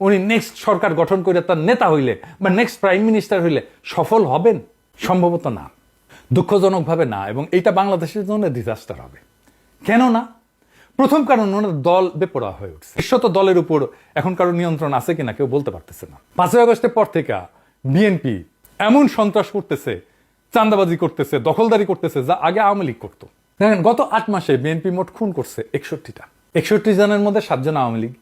উনি নেক্সট সরকার গঠন করে তার নেতা হইলে বা নেক্সট প্রাইম মিনিস্টার হইলে সফল হবেন? সম্ভবত না। দুঃখজনকভাবে না, এবং এটা বাংলাদেশের জন্য ডিজাস্টার হবে। কেন না? প্রথম কারণ, ওনার দল বেপরোয়া হয়ে উঠছে। বিশ্বত দলের উপর এখন কারও নিয়ন্ত্রণ আছে কিনা কেউ বলতে পারতেছে না। পাঁচই আগস্টের পর থেকে বিএনপি এমন সন্ত্রাস করতেছে চান্দাবাজি করতেছে, দখলদারি করতেছে, যা আগে আওয়ামী লীগ করতো। দেখেন, গত আট মাসে বিএনপি মোট খুন করছে একষট্টিটা। একষট্টি জনের মধ্যে সাতজন আওয়ামী লীগ।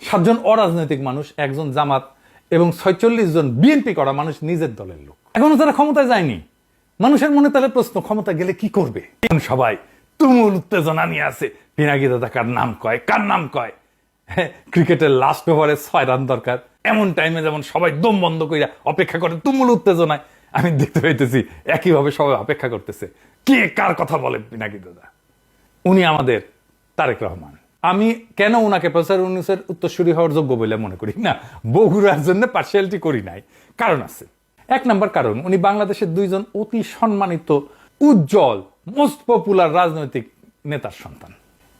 সাতজন অরাজনৈতিক মানুষ একজন জামাত এবং ছয়চল্লিশ জন বিএনপি করা মানুষ নিজের দলের লোক। এখনও তারা ক্ষমতায় যায়নি মানুষের মনে তাহলে প্রশ্ন ক্ষমতা গেলে কি করবে? এখন সবাই তুমুল উত্তেজনা নিয়ে আছে পিনাকি দাদা কার নাম কয় কার নাম কয়? হ্যাঁ, ক্রিকেটের লাস্ট ওভারে ছয় রান দরকার। এমন টাইমে যেমন সবাই দম বন্ধ কইরা অপেক্ষা করে তুমুল উত্তেজনায় আমি দেখতে পাইতেছি একইভাবে সবাই অপেক্ষা করতেছে। কে কার কথা বলে পিনাকি দাদা? উনি আমাদের তারেক রহমান। আমি কেন ওনাকে প্রফেসর ইউনুসের উত্তরসূরি হওয়ার যোগ্য বলে মনে করি? না বগুড়ার জন্য পার্সিয়ালিটি করি নাই। কারণ আছে। এক নম্বর কারণ, উনি বাংলাদেশের দুইজন অতি সম্মানিত, উজ্জ্বল মোস্ট পপুলার রাজনৈতিক নেতার সন্তান।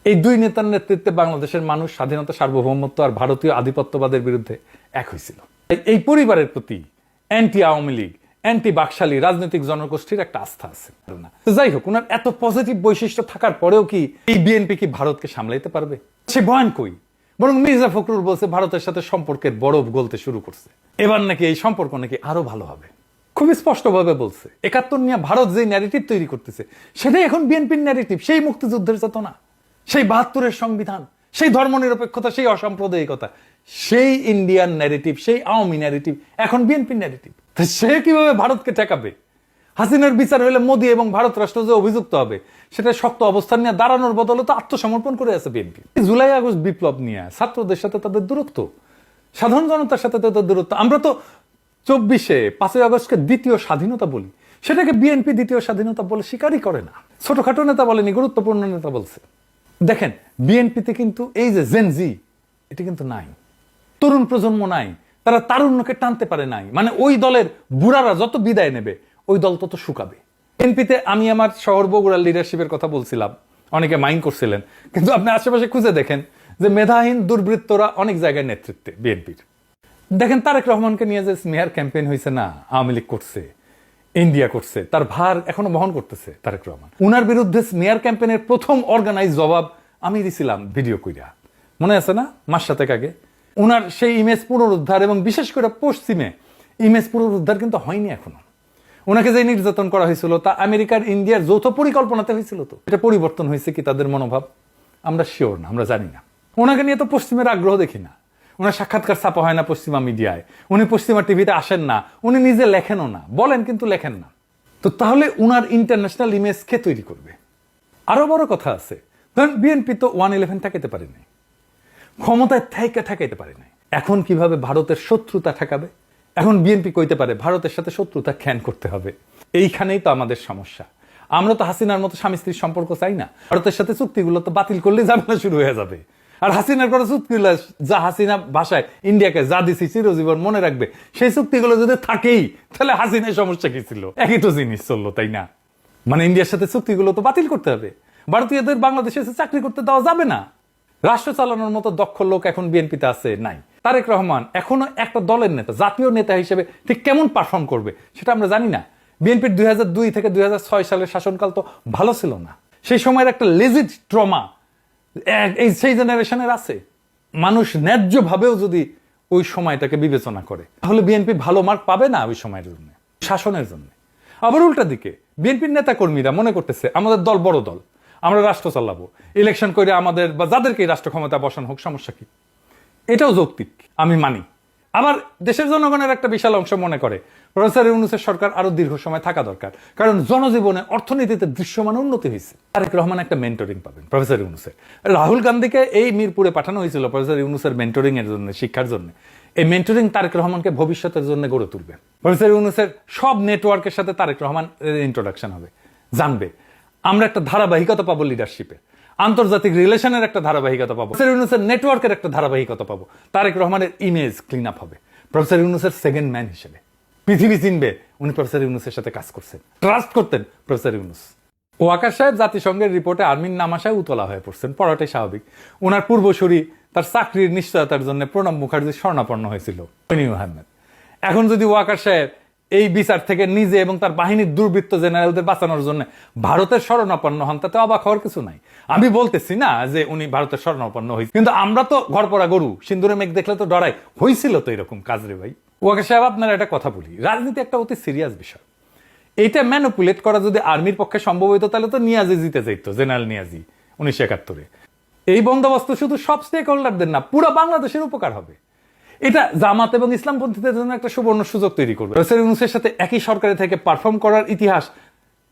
এই দুই নেতার নেতৃত্বে বাংলাদেশের মানুষ স্বাধীনতা, সার্বভৌমত্ব আর ভারতীয় আধিপত্যবাদের বিরুদ্ধে এক হয়েছিল। এই- পরিবারের প্রতি অ্যান্টি আওয়ামী লীগ অ্যান্টি বাকশালী রাজনৈতিক জনগোষ্ঠীর একটা আস্থা আছে না যাই হোক, ওনার এত পজিটিভ বৈশিষ্ট্য থাকার পরেও কি এই বিএনপি কি ভারতকে সামলাইতে পারবে? সে বয়ান কই? বরং মির্জা ফখরুল বলছে, ভারতের সাথে সম্পর্কের বরফ গলতে শুরু করছে। এবার নাকি এই সম্পর্ক নাকি আরও ভালো হবে। খুবই স্পষ্টভাবে বলছে, একাত্তর নিয়ে ভারত যে ন্যারেটিভ তৈরি করতেছে, সেটাই এখন বিএনপির ন্যারেটিভ সেই মুক্তিযুদ্ধের চেতনা, সেই বাহাত্তরের সংবিধান, সেই ধর্মনিরপেক্ষতা, সেই অসাম্প্রদায়িকতা, সেই ইন্ডিয়ান ন্যারেটিভ সেই আওয়ামী ন্যারেটিভ এখন বিএনপির ন্যারেটিভ সে কীভাবে ভারতকে ঠেকাবে? হাসিনার বিচার হলে মোদী এবং ভারত রাষ্ট্র যে অভিযুক্ত হবে, সেটা শক্ত অবস্থান নিয়ে দাঁড়ানোর বদলে তো আত্মসমর্পণ করে আছে বিএনপি। জুলাই আগস্ট বিপ্লব নিয়ে ছাত্রদের সাথে তাদের দূরত্ব, সাধারণ জনতার সাথে তাদের দূরত্ব। আমরা তো চব্বিশে, পাঁচই আগস্টকে দ্বিতীয় স্বাধীনতা বলি। সেটাকে বিএনপি দ্বিতীয় স্বাধীনতা বলে স্বীকারই করে না। ছোটখাটো নেতা বলেনি, গুরুত্বপূর্ণ নেতা বলছে। দেখেন, বিএনপিতে কিন্তু এই যে জেনজি এটা কিন্তু নাই। তরুণ প্রজন্ম নাই। তারা তারুণ্যকে টানতে পারে নাই। মানে ওই দলের বুড়ারা যত বিদায় নেবে, ওই দল তত শুকাবে। বিএনপিতে আমি আমার শহর বগুড়ার লিডারশিপের কথা বলছিলাম। অনেকে মাইন্ড করছিলেন। কিন্তু আপনি আশেপাশে খুঁজে দেখেন যে মেধাহীন দুর্বৃত্তরা অনেক জায়গায় নেতৃত্বে বিএনপির। দেখেন তারেক রহমানকে নিয়ে যে স্মেয়ার ক্যাম্পেইন হয়েছে না, আওয়ামী লীগ করছে, ইন্ডিয়া করছে, তার ভার এখনও বহন করতেছে তারেক রহমান। উনার বিরুদ্ধে স্মেয়ার ক্যাম্পেইনের প্রথম অর্গানাইজ জবাব আমি দিছিলাম ভিডিও কইরা। মনে আছে না? মাস সাতেক আগে উনার সেই ইমেজ পুনরুদ্ধার এবং বিশেষ করে পশ্চিমে ইমেজ পুনরুদ্ধার কিন্তু হয়নি এখনও। ওনাকে যে নির্যাতন করা হয়েছিল, তা আমেরিকার ইন্ডিয়ার যৌথ পরিকল্পনাতে হয়েছিল তো। এটা পরিবর্তন হয়েছে কি তাদের মনোভাব? আমরা শিওর না, আমরা জানি না। ওনাকে নিয়ে তো পশ্চিমের আগ্রহ দেখি না। ওনার সাক্ষাৎকার ছাপা হয় না পশ্চিমা মিডিয়ায়। উনি পশ্চিমা টিভিতে আসেন না। উনি নিজে লেখেনও না। বলেন কিন্তু লেখেন না। তো তাহলে উনার ইন্টারন্যাশনাল ইমেজ কে তৈরি করবে? আরও বড় কথা আছে। ধরেন বিএনপি তো ওয়ান ইলেভেন ঠেকাইতে পারেনি। ক্ষমতায় থাইকা ঠেকাইতে পারে নাই। এখন কীভাবে ভারতের শত্রুতা ঠেকাবে? এখন বিএনপি কইতে পারে, ভারতের সাথে শত্রুতা খ্যান করতে হবে। এইখানেই তো আমাদের সমস্যা। আমরা তো হাসিনার মতো স্বামী স্ত্রীর সম্পর্ক চাই না। ভারতের সাথে চুক্তিগুলো তো বাতিল করলে ঝামেলা শুরু হয়ে যাবে। আর হাসিনার করা চুক্তিগুলো, যা হাসিনা ভাষায় ইন্ডিয়াকে যা দিছি চিরজীবন মনে রাখবে, সেই চুক্তিগুলো যদি থাকেই, তাহলে হাসিনার সমস্যা কি ছিল? একই তো জিনিস চলল, তাই না? মানে ইন্ডিয়ার সাথে চুক্তিগুলো তো বাতিল করতে হবে। ভারতীয়দের বাংলাদেশে চাকরি করতে দেওয়া যাবে না। রাষ্ট্র চালানোর মতো দক্ষ লোক এখন বিএনপিতে আছে, নাই। তারেক রহমান এখনও একটা দলের নেতা, জাতীয় নেতা হিসেবে ঠিক কেমন পারফর্ম করবে সেটা আমরা জানি না। বিএনপির দুই দুই থেকে দুই ছয় সালের শাসনকাল তো ভালো ছিল না। সেই সময়ের একটা লেজিট ট্রমা এই সেই জেনারেশনের আছে। মানুষ ন্যায্যভাবেও যদি ওই সময়টাকে বিবেচনা করে, তাহলে বিএনপি ভালো মার্ক পাবে না ওই সময়ের জন্য, শাসনের জন্য। আবার উল্টা দিকে, বিএনপির নেতা কর্মীরা মনে করতেছে, আমাদের দল বড় দল। আমরা রাষ্ট্র চালাবো। ইলেকশন করে আমাদের বা যাদেরকে রাষ্ট্র ক্ষমতা বসানো হোক, সমস্যা কি? এটাও যৌক্তিক, আমি মানি। আবার দেশের জনগণের একটা বিশাল অংশ মনে করে, প্রফেসর ইউনুসের সরকার আরও দীর্ঘ সময় থাকা দরকার, কারণ জনজীবনে অর্থনীতিতে দৃশ্যমান উন্নতি হয়েছে। তারেক রহমান একটা মেন্টরিং পাবেন, প্রফেসর ইউনুসের। রাহুল গান্ধীকে এই মিরপুরে পাঠানো হয়েছিল প্রফেসর ইউনুসের মেন্টরিং এর জন্য, শিক্ষার জন্য। এই মেন্টরিং তারেক রহমানকে ভবিষ্যতের জন্য গড়ে তুলবে। প্রফেসর ইউনুসের সব নেটওয়ার্কের সাথে তারেক রহমান ইন্ট্রোডাকশন হবে। জানবে। আমরা একটা ধারাবাহিকতা পাবো লিডারশিপে আন্তর্জাতিক রিলেশনের একটা ধারাবাহিকতা পাবো। প্রফেসর ইউনুসের নেটওয়ার্কের একটা ধারাবাহিকতা পাবো। তারেক রহমানের ইমেজ ক্লিন আপ হবে। প্রফেসর ইউনুসের সেকেন্ড ম্যান হিসেবে। পৃথিবী চিনবে, উনি প্রফেসর ইউনুসের সাথে কাজ করছেন। ট্রাস্ট করতেন প্রফেসর ইউনুস। ওয়াকার সাহেব জাতিসংঘের রিপোর্টে আর্মির নাম আসায় উতলা হয়ে পড়ছেন। পড়াটাই স্বাভাবিক। ওনার পূর্বসূরি তার চাকরির নিশ্চয়তার জন্য প্রণব মুখার্জি স্বর্ণাপন্ন হয়েছিল। এখন যদি ওয়াকার সাহেব এই বিচার থেকে নিজে এবং তার বাহিনীর দুর্বৃত্ত জেনারেলদের বাঁচানোর জন্য ভারতের শরণাপন্ন হন, তাতে অবাক হওয়ার কিছু নাই। আমি বলতেছি না যে উনি ভারতের শরণাপন্ন হয়েছে, কিন্তু আমরা তো ঘরপড়া গরু, সিন্দুরে মেঘ দেখলে তো ডরাই হয়েছিল তো এরকম কাজ রে ভাই। ওয়াকার সাহেব, আপনার একটা কথা বলি। রাজনীতি একটা অতি সিরিয়াস বিষয়। এইটা ম্যানুপুলেট করা যদি আর্মির পক্ষে সম্ভব হইতো, তাহলে তো নিয়াজি জিতে যাইতো, জেনারেল নিয়াজি, উনিশশো একাত্তরে। এই বন্দোবস্ত শুধু সব স্টেক হোল্ডারদের না, পুরো বাংলাদেশের উপকার হবে। এটা জামাত এবং ইসলামপন্থীদের জন্য একটা সুবর্ণ সুযোগ তৈরি করবে। রসের ইউনুসের সাথে একই সরকারে থেকে পারফর্ম করার ইতিহাস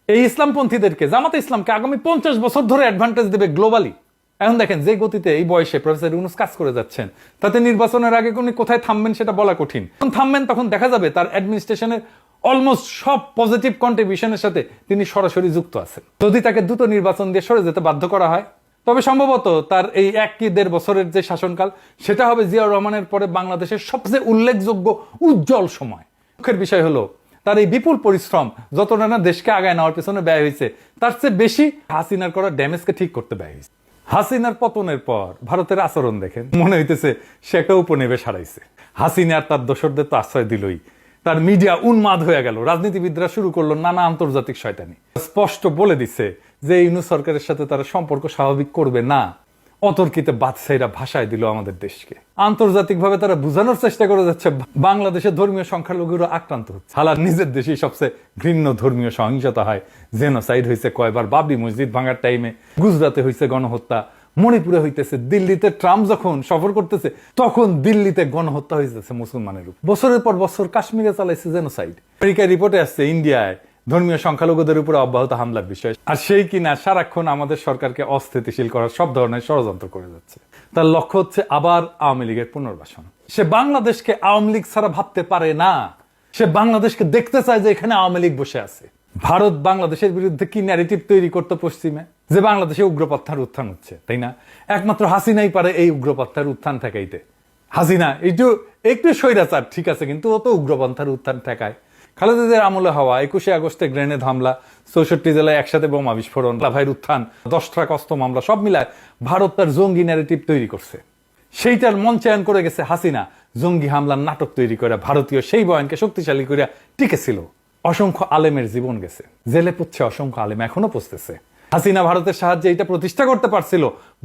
এই ইসলামপন্থীদেরকে জামাত ইসলামকে আগামী পঞ্চাশ বছর ধরে অ্যাডভান্টেজ দেবে গ্লোবালি এখন দেখেন যে গতিতে এই বয়সে প্রফেসর ইউনুস কাজ করে যাচ্ছেন, তাতে নির্বাচনের আগে উনি কোথায় থামবেন সেটা বলা কঠিন। যখন থামবেন তখন দেখা যাবে তার অ্যাডমিনিস্ট্রেশনের অলমোস্ট সব পজিটিভ কন্ট্রিবিউশনের সাথে তিনি সরাসরি যুক্ত আছেন। যদি তাকে দ্রুত নির্বাচন দিয়ে সরে যেতে বাধ্য করা হয় তবে সম্ভবত তার এই এক কি দেড় বছরের যে শাসনকাল, সেটা হবে জিয়াউর রহমানের পরে বাংলাদেশের সবচেয়ে উল্লেখযোগ্য উজ্জ্বল সময়। দুঃখের বিষয় হলো, তার এই বিপুল পরিশ্রম, যতটা না দেশকে আগায় নেওয়ার পেছনে ব্যয় হয়েছে, তার চেয়ে বেশি হাসিনার করা ড্যামেজকে ঠিক করতে ব্যয় হয়েছে। হাসিনার পতনের পর ভারতের আচরণ দেখেন, মনে হইতেছে সে একটা উপনিবেশ হারাইছে। হাসিনা আর তার দোসরদের তো আশ্রয় দিলই। তার মিডিয়া উন্মাদ হয়ে গেল। রাজনীতিবিদরা শুরু করল নানা আন্তর্জাতিক শয়তানি। স্পষ্ট বলে দিচ্ছে যে ইউনু সরকারের সাথে তারা সম্পর্ক স্বাভাবিক করবে না। অতর্কিতে বাদশাহীরা ভাষায় দিল আমাদের দেশকে। আন্তর্জাতিকভাবে তারা বোঝানোর চেষ্টা করে যাচ্ছে বাংলাদেশের ধর্মীয় সংখ্যালঘুরা আক্রান্ত হচ্ছে। হালার নিজের দেশেই সবচেয়ে ঘৃণ্য ধর্মীয় সহিংসতা হয়। জেনোসাইড হয়েছে কয়বার, বাবরি মসজিদ ভাঙার টাইমে গুজরাতে হয়েছে গণহত্যা। মণিপুরে হইতেছে, দিল্লিতে ট্রাম্প যখন সফর করতেছে, তখন দিল্লিতে গণহত্যা হইতেছে মুসলমানের উপর। বছরের পর বছর কাশ্মীরে চালাইছে জেনোসাইড আমেরিকার রিপোর্টে আসছে, ইন্ডিয়ায় ধর্মীয় সংখ্যালঘুদের উপর অব্যাহত হামলার বিষয়। আর সেই কিনা সারাক্ষণ আমাদের সরকারকে অস্থিতিশীল করার সব ধরনের ষড়যন্ত্র করে যাচ্ছে। তার লক্ষ্য হচ্ছে আবার আওয়ামী লীগের পুনর্বাসন। সে বাংলাদেশকে আওয়ামী লীগ ছাড়া ভাবতে পারে না। সে বাংলাদেশকে দেখতে চায় যে এখানে আওয়ামী লীগ বসে আছে। ভারত বাংলাদেশের বিরুদ্ধে কি ন্যারেটিভ তৈরি করতে পশ্চিমে? যে বাংলাদেশে উগ্রপন্থার উত্থান হচ্ছে, তাই না? একমাত্র হাসিনাই পারে এই উগ্রপন্থার উত্থান ঠেকাইতে। হাসিনা, একটু একটু স্বৈরাচার ঠিক আছে, কিন্তু ও তো উগ্রপন্থার উত্থান ঠেকায়। খালেদাদের আমলে হওয়া একুশে আগস্টে গ্রেনেড হামলা, চৌষট্টি জেলায় একসাথে বোমা বিস্ফোরণ, লাভাইয়ের উত্থান, দশ ট্রাক অস্ত্র মামলা, সব মিলায় ভারত তার জঙ্গি ন্যারেটিভ তৈরি করছে। সেইটার মঞ্চায়ন করে গেছে হাসিনা, জঙ্গি হামলার নাটক তৈরি করে, ভারতীয় সেই বয়ানকে শক্তিশালী করিয়া টিকেছিল। অসংখ্য আলেমের জীবন গেছে। জেলে পুচ্ছে অসংখ্য আলেম, এখনও পুষতেছে হাসিনা ভারতের সাহায্যে এটা প্রতিষ্ঠা করতে পারছিল।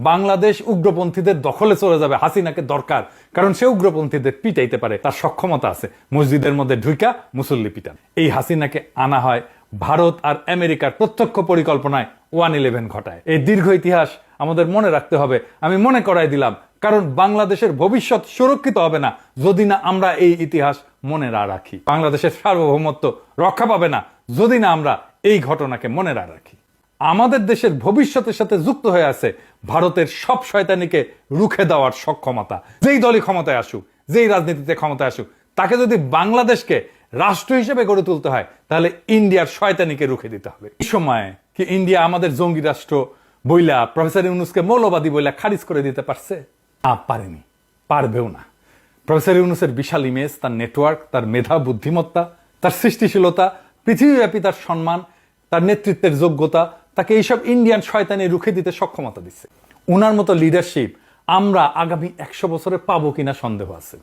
বাংলাদেশ উগ্রপন্থীদের দখলে চলে যাবে, হাসিনাকে দরকার। কারণ সে উগ্রপন্থীদের পিটাইতে পারে, তার সক্ষমতা আছে। মসজিদের মধ্যে ঢুইকা মুসল্লি পিটান। এই হাসিনাকে আনা হয় ভারত আর আমেরিকার প্রত্যক্ষ পরিকল্পনায় ওয়ান ইলেভেন ঘটায়। এই দীর্ঘ ইতিহাস আমাদের মনে রাখতে হবে। আমি মনে করাই দিলাম, কারণ বাংলাদেশের ভবিষ্যৎ সুরক্ষিত হবে না যদি না আমরা এই ইতিহাস মনে না রাখি। বাংলাদেশের সার্বভৌমত্ব রক্ষা পাবে না যদি না আমরা এই ঘটনাকে মনে না রাখি। আমাদের দেশের ভবিষ্যতের সাথে যুক্ত হয়ে আছে ভারতের সব শয়তানিকে রুখে দেওয়ার সক্ষমতা। যেই দলই ক্ষমতায় আসুক, যেই রাজনীতিতে ক্ষমতায় আসুক, তাকে যদি বাংলাদেশকে রাষ্ট্র হিসেবে গড়ে তুলতে হয়, তাহলে ইন্ডিয়ার শয়তানিকে রুখে দিতে হবে। এই সময় কি ইন্ডিয়া আমাদের জঙ্গি রাষ্ট্র বইলা প্রফেসর ইউনুসকে মৌলবাদী বইলা খারিজ করে দিতে পারছে? আ পারেনি। পারবেও না। প্রফেসর ইউনুসের বিশাল ইমেজ তার নেটওয়ার্ক তার মেধা, বুদ্ধিমত্তা, তার সৃষ্টিশীলতা, পৃথিবীব্যাপী তার সম্মান তার নেতৃত্বের যোগ্যতা তাকে এইসব ইন্ডিয়ান শয়তানে রুখে দিতে সক্ষমতা দিচ্ছে ওনার মতো লিডারশিপ আমরা আগামী একশো বছরে পাবো কিনা সন্দেহ আছে।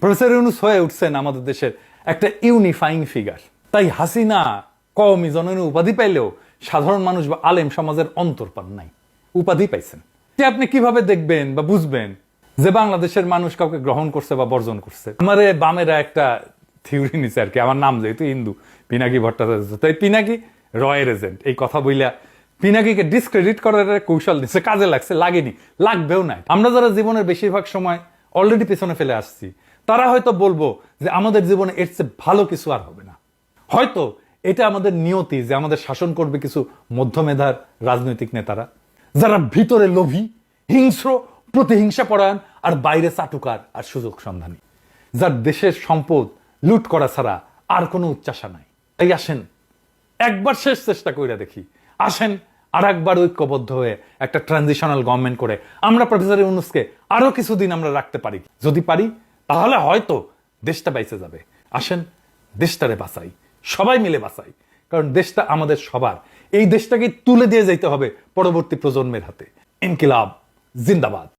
প্রফেসর ইউনুস হয়ে উঠছেন আমাদের দেশের একটা ইউনিফাইং ফিগার তাই হাসিনা কওমি জননী উপাধি পাইলেও সাধারণ মানুষ বা আলেম সমাজের অন্তর্পান নাই। উপাধি পাইছেন। যে আপনি কীভাবে দেখবেন বা বুঝবেন যে বাংলাদেশের মানুষ কাউকে গ্রহণ করছে বা বর্জন করছে? আমার বামেরা একটা থিওরি নিছে আর কি। আমার নাম যেহেতু হিন্দু, পিনাকি ভট্টাচার্য। তাই পিনাকি রয়ের এজেন্ট এই কথা বইলা পিনাকিকে ডিসক্রেডিট করার কৌশল দিচ্ছে কাজে লাগছে, লাগেনি, লাগবেও নাই। আমরা যারা জীবনের বেশিরভাগ সময় অলরেডি পেছনে ফেলে আসছি, তারা হয়তো বলব যে আমাদের জীবনে এর চেয়ে ভালো কিছু আর হবে না। হয়তো এটা আমাদের নিয়তি যে আমাদের শাসন করবে কিছু মধ্যমেধার রাজনৈতিক নেতারা, যারা ভিতরে লোভী, হিংস্র প্রতিহিংসা পরায়ণ আর বাইরে চাটুকার আর সুযোগ সন্ধানী। যার দেশের সম্পদ লুট করা ছাড়া আর কোনো উচ্চাসা নাই। তাই আসেন, একবার শেষ চেষ্টা কইরা দেখি। আসেন আর একবার ঐক্যবদ্ধ হয়ে একটা ট্রানজিশনাল গভর্নমেন্ট করে আমরা প্রফেসর ইউনুসকে আরও কিছুদিন আমরা রাখতে পারি। যদি পারি, তাহলে হয়তো দেশটা বাইচে যাবে। আসেন, দেশটারে বাঁচাই, সবাই মিলে বাঁচাই, কারণ দেশটা আমাদের সবার। এই দেশটাকে তুলে দিয়ে যাইতে হবে পরবর্তী প্রজন্মের হাতে। ইনকিলাব, জিন্দাবাদ।